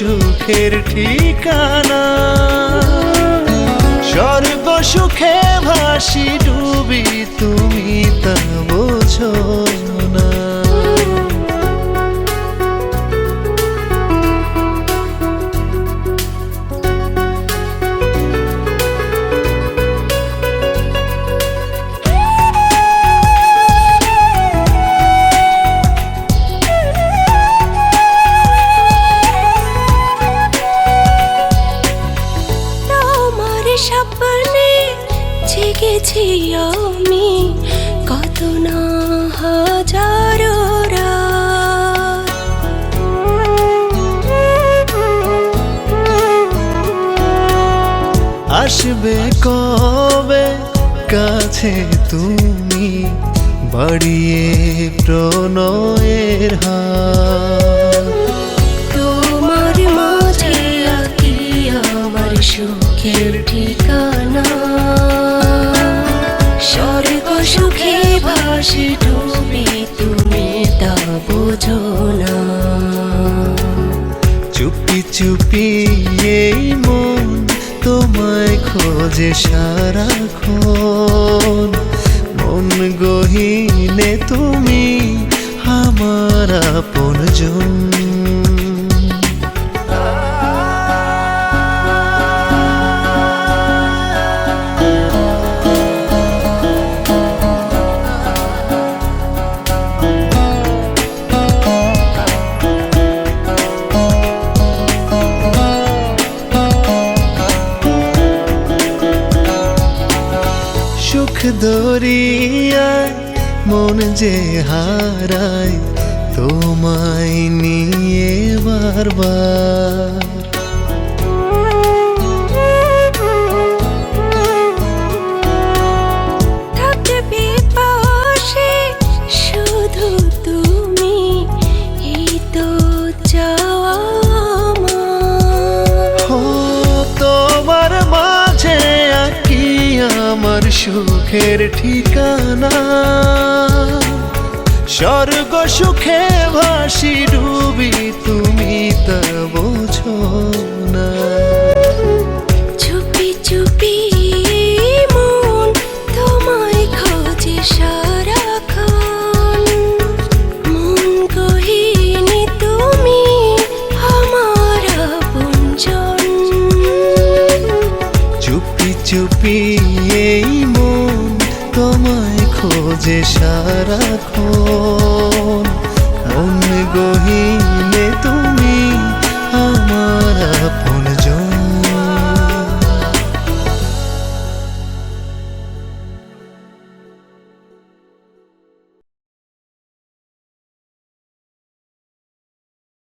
সুখের ঠিকানা। সর্বসুখে ভাসি ডুবি তু আসবে কবে? কাছে তুমি বাড়িয়ে প্রণয়ের হাত তোমার মাঝে আকি আমার সুখের ঠিকানা। স্বর্গ সুখে ভাসি ডুবে তুমি তা বোঝো না। চুপি চুপি এই মন খোঁজে সারাক্ষণ মন গহিনে তুমি আমার আপনজন। দরিয়ায় মন যে হারায় তোমায় নিয়ে বারবার। শুধু তুমি এই তো চাওয়া আমার সুখের ঠিকানা। স্বর্গ সুখে ভাসি ডুবি তুমি তা বোঝো। চুপি এই মন তোমায় খোঁজে সারাক্ষণ। মন গহীন